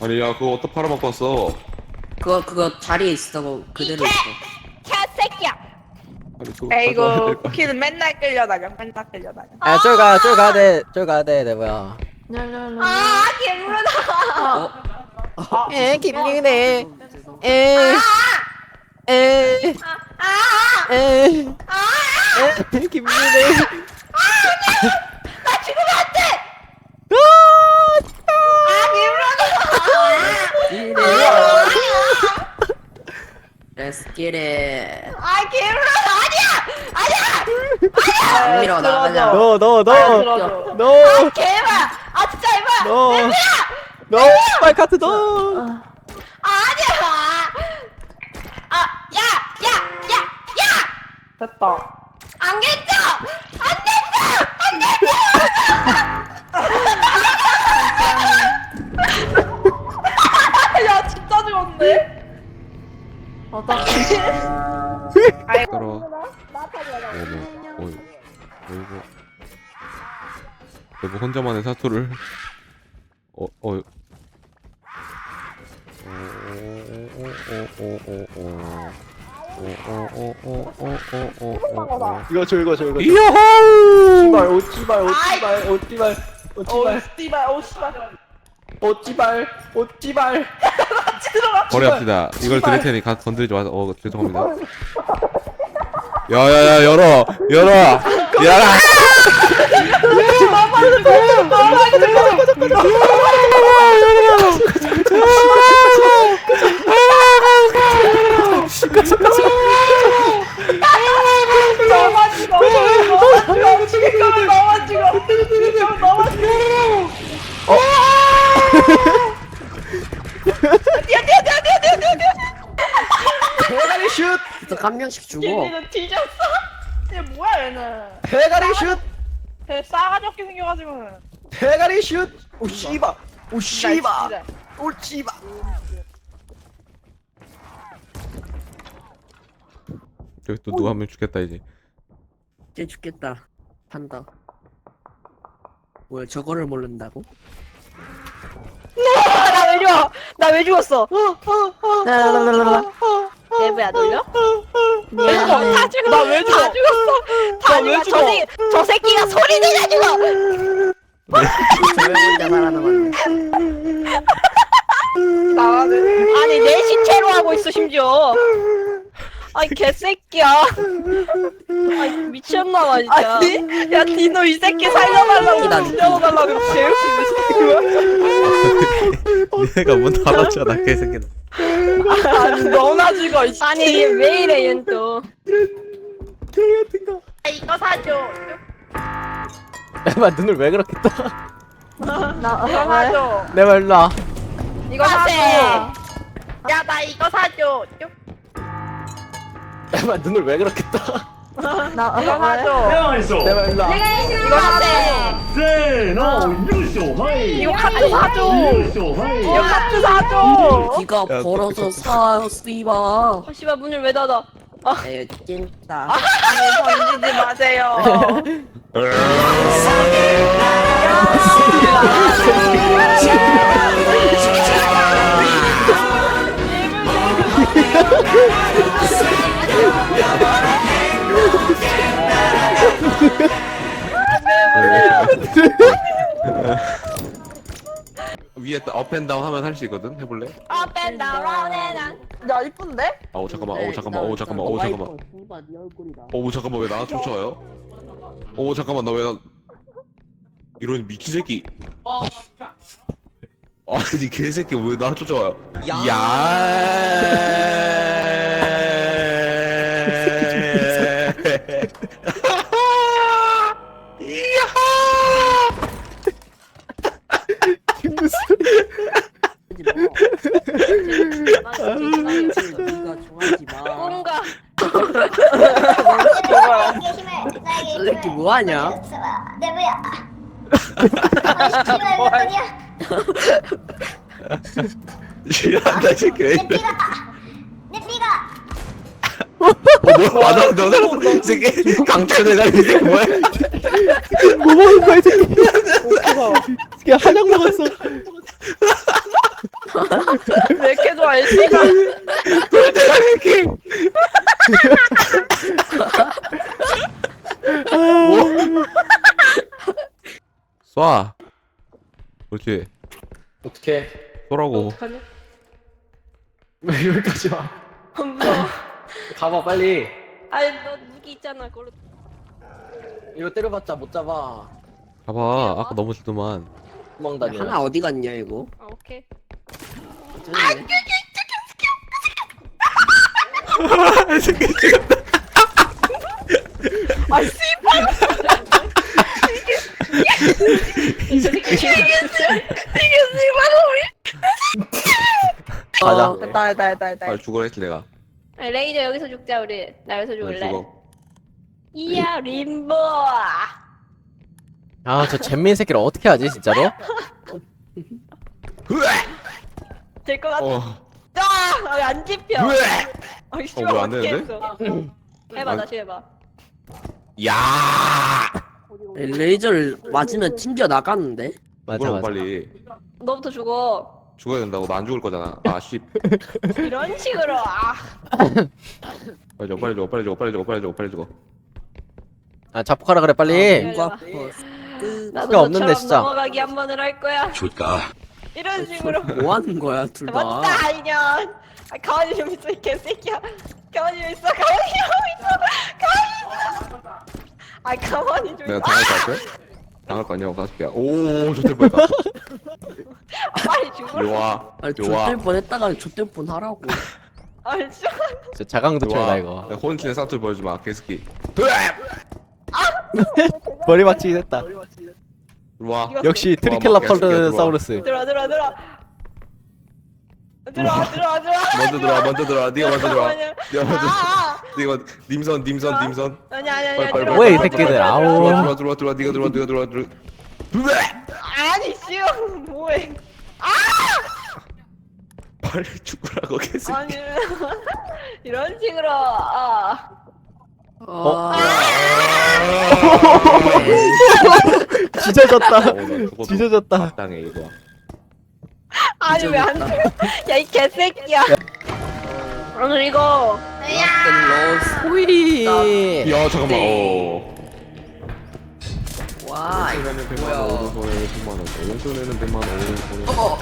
아니 야 그거 어디다 팔아먹고 왔어 그거 그거 자리에 있어 그대로 있어. 개새끼야! 아니 그거 가져와야 에이구, 될거 아니야. 쿠키는 맨날 끌려다녀. 맨날 끌려다녀. 야, 저기 가, 저기 가야 돼, 가야 돼, 내 뭐야. 아, 개물어다! 아, 에, 김민혜. 에, 에, 아! 에, 아! 에, 김민혜. 나 죽으면 안 돼! 아, 아, 개물어다! Let's get it. 아, 개물어다! 아니야! 아니야! 안 너, 너, 아, 너, 들어줘. 너, 아, 개발! 아, 진짜 이봐! 너, 너, 빨리 카트 너. 아니야! 아, 야! 야! 야! 야! 됐다. 안 됐어! 안 됐어! 안 됐어! 야, 진짜 죽었네. 따라 여보 혼자만의 사투를 어 어. 이거 줘, 이거 줘, 이거 줘. 이호호! 오찌발, 오찌발, 오찌발, 오찌발, 오, 씨발, 오, 씨발. 오찌발, 오찌발. 버려합시다. 이걸 드릴 테니 가 건드리지 마세요. 어 죄송합니다. 야야야 열어 열어 열어. 감량식 주고 뒤졌어? 얘 뭐야 얘는 대가리 슛! 생겨가지고. 대가리 슛! 오, 씨발. 오, 씨발. 씨발. 오, 씨발. 여기 또 누가 한 명 죽겠다 이제. 이제 죽겠다. 판다. 뭐야 저거를 모른다고? 나왜 죽어? 나 왜 죽었어? 내부야 놀려? 미안해. 다 죽었어. 나왜 죽어? 다 죽었어. 다 나왜 죽어. 저, 새, 저 새끼가 소리 내가 죽어. 저 혼자 살아남았네. 나가는. 아니 내 시체로 하고 있어 심지어. 아이 개새끼야. 아이 미쳤나봐 진짜. 아니, 야, 디노 이 새끼 살려달라고, 기다려. 죽여달라고, 개웃기네, 얘가 문 닫았잖아 개새끼. 아니, 너나 죽어, 이 아니 얘 왜 이래 얘는 또. 아, 이거 사줘. 내가 눈을 왜 그렇게 떠? 이거 사줘. 내가 일로 와. 이거. 사줘. 야, 나 이거 사줘. 야만 눈을 왜 그렇게 떠? 나 하죠. 대망했어. 대박 일로 와. 거야. 세노 유쇼 하이. 이거 카트 사줘. 유쇼 이거 카트 사줘. 네가 벌어서 그, 그, 그. 사 씨바. 아, 씨발 문을 왜 닫아? 에이 찐따. 던지지 마세요. 위에 업앤다운 하면 할 수 있거든. 해볼래? Up and down, and. 야, 이쁜데? 어우 잠깐만. 어우 잠깐만. 어우 잠깐만. 어우 잠깐만. 네 얼굴이다. 어우 잠깐만 왜 나한테 쫓아와요? 어우 잠깐만 나 왜 나 이런 미친 새끼. 아니 개새끼 왜 나한테 쫓아와요? 야. 무슨 소리야? 뭐하냐? 내 뭐야? 씨발 몇 번이야? 지랄한다 이 새끼 왜내 피가 내 피가 어 뭐야? 맞아 너 살았어 이 새끼? 강철 내가 이 새끼 뭐야? 뭐 먹은 거야 이 새끼? 새끼 한약 먹었어. 씨가 내가 이 새끼 쏴 그렇지. 어떡해. 쏘라고. 어떡하냐? 왜 여기까지 와? 무서워 가봐 빨리. 아니 너 무기 있잖아 그걸로 이거 때려봤자 못 잡아. 봐봐? 아까 넘어지더만. 도망 다녀. 하나 어디 갔냐 이거? 아 오케이. 괜찮네. 이 새끼 지금 아씨발 이게 이게 씨발 됐다 됐다 됐다 됐다 아 죽으라 했지 내가. 아, 레이저 여기서 죽자 우리. 나 여기서 나 죽을래. 죽어. 이야 림보! 아 저 잼민 새끼를 어떻게 하지 진짜로? 될것 같아. 어. 아, 왜안 집혀! 아이 어, 씨발 어떻게 되는데? 했어? 해봐 다시 해봐. 야! 레이저를 맞으면 튕겨 나가는데? 맞아 맞아. 빨리. 너부터 죽어 죽어야 된다고 나 안 죽을 거잖아. 아씨. 이런 식으로 아. 빨리 죽어 빨리 죽어 빨리 죽어 빨리 죽어 빨리 죽어 빨리 죽어. 아 자폭하라 그래 빨리. 누가 나도 수가 없는데, 너처럼 진짜. 넘어가기 한 번을 할 거야. 좋다 이런 식으로. 뭐 하는 거야 둘 다? 맞다 이년 아, 가만히 좀 있어 이 개새끼야. 가만히 좀 있어 가만히 좀 있어 가만히 있어. 아 가만히 좀 내가 당할 거 같아? 당할 거 아니야. 개야 오 좋대 뻔했다. 아, 빨리 죽어 와 아니 좆될 뻔했다가 좆될 뻔하라고. 아 진짜 진짜 자강도철이다 와. 이거. 야, 혼신의 사투리 보여주지 마 개새끼. 머리 맞추기 됐다. 와 역시 들어와, 트리켈라파르사우루스. 들어와 들어와 들어와. 들어와 들어와 들어와 먼저 들어와 먼저 들어와. 네가 먼저 들어와. 잠깐만요. 네가 먼저 아, 네가 먼저 님선 님선 아. 님선. 아니 아니 아니 빨리, 빨리, 들어와, 이 들어와, 새끼들. 들어와, 아우. 들어와, 들어와 들어와 들어와 네가 들어와 네가 들어와 들어와. 아니 씨발 뭐해. 빨리 죽으라고 개새끼. 아니 이런 식으로 아. 어? 찢어졌다. 어, 찢어졌다. 당해 이거. 아니 왜안 돼? 야이 개새끼야 오늘 이거 소이. 야 잠깐만 어와 용돈에는 100만 뭐야? 원 오른손에는 10만 원 용돈에는 100만 원 오른손에는 어.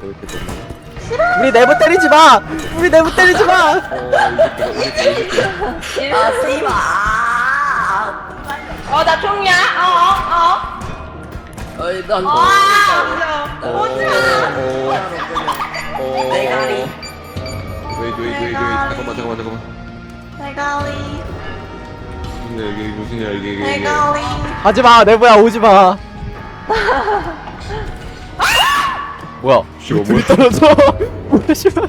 그렇게 100만 원 우리 내부 때리지 마 우리 내부 때리지 마 어, 이 새끼가, 이 새끼가, 이 새끼가. 아 쓰이마. 어나 총이야 어어어 어이 난 너. 아 어, 어, 어. 대가리. 웨이트, 웨이트, 웨이트. 잠깐만, 잠깐만, 잠깐만. 대가리 근데 이게 무슨 일이야, 이게, 이게, 이게. 대가리 하지마 내부야 오지마 뭐야 씨발, 둘이 뭐야. 떨어져 뭐야 씨발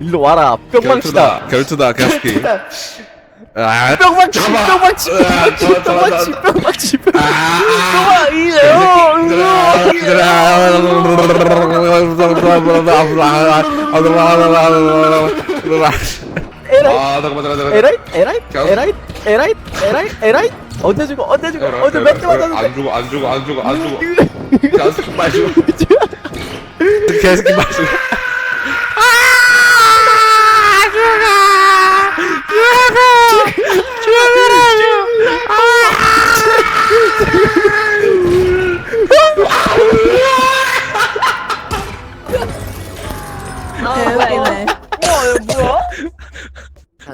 일로 와라 뿅망치다 결투다, 결투다, 개새끼. 아, 뿅망치 잠깐만. 뿅망치 아, 저, 저, 뿅망치 저, 뿅망 치 뿅망치 아, 에라이 아, 잠깐만, 잠깐만, 잠깐만. 에라이 에라이 에라이 에라이 에라이 에라이 언제 죽어 언제 죽어 언제 몇안 대만 죽어, 안 죽어, 안 죽어, 안 죽어. 야, 죽어, 빨리 죽어. 개새끼 빨리 죽어. 대박 이네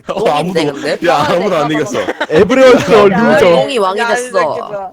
어, 아무도, 야, 아무도 안 이겼어. 에브리언스 야, 루저 왕이 됐어.